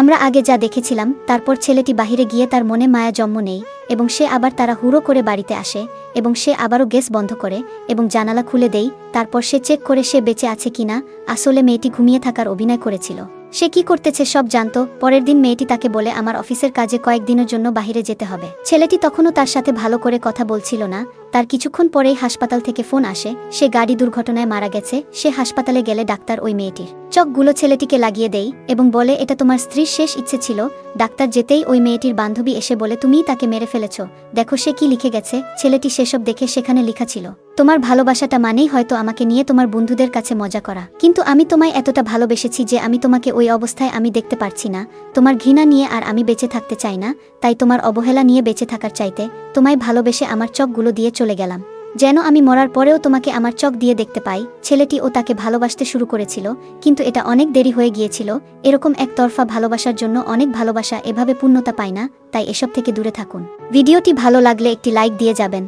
আমরা আগে যা দেখেছিলাম, তারপর ছেলেটি বাহিরে গিয়ে তার মনে মায়া জন্ম নেই এবং সে আবার তারা হুড়ো করে বাড়িতে আসে এবং সে আবারও গ্যাস বন্ধ করে এবং জানালা খুলে দেই তারপর সে চেক করে সে বেঁচে আছে কিনা। আসলে মেয়েটি ঘুমিয়ে থাকার অভিনয় করেছিল। সে কি করতেছে সব জানতো, পরের দিন মেয়েটি তাকে বলে, আমার অফিসের কাজে কয়েকদিনের জন্য বাইরে যেতে হবে। ছেলেটি তখনও তার সাথে ভালো করে কথা বলছিল না তার কিছুক্ষণ পরেই হাসপাতাল থেকে ফোন আসে, সে গাড়ি দুর্ঘটনায় মারা গেছে, সে হাসপাতালে গেলে ডাক্তার ওই মেয়েটির। চকগুলো ছেলেটিকে লাগিয়ে দেই এবং বলে, এটা তোমার স্ত্রীর শেষ ইচ্ছে ছিল। ডাক্তার যেতেই ওই মেয়েটির বান্ধবী এসে বলে তুমিই তাকে মেরে ফেলেছ। দেখো সে কি লিখে গেছে। ছেলেটি সেসব দেখে সেখানে লেখা ছিল। তোমার ভালোবাসাটা মানেই হয়তো আমাকে নিয়ে তোমার বন্ধুদের কাছে মজা করা। কিন্তু আমি তোমায় এতটা ভালোবেসেছি যে আমি তোমাকে ওই অবস্থায় আমি দেখতে পারছি না। তোমার ঘৃণা নিয়ে আর আমি বেঁচে থাকতে চাই না। তাই তোমার অবহেলা নিয়ে বেঁচে থাকার চাইতে তোমায় ভালোবেসে আমার চকগুলো দিয়ে চলে গেলাম। যেন আমি মরার পরেও তোমাকে আমার চোখ দিয়ে দেখতে পাই, ছেলেটি ও তাকে ভালোবাসতে শুরু করেছিল, কিন্তু এটা অনেক দেরি হয়ে গিয়েছিল, এরকম একতরফা ভালোবাসার জন্য অনেক ভালোবাসা এভাবে পূর্ণতা পায় না, তাই এসব থেকে দূরে থাকুন। ভিডিওটি ভালো লাগলে একটি লাইক দিয়ে যাবেন।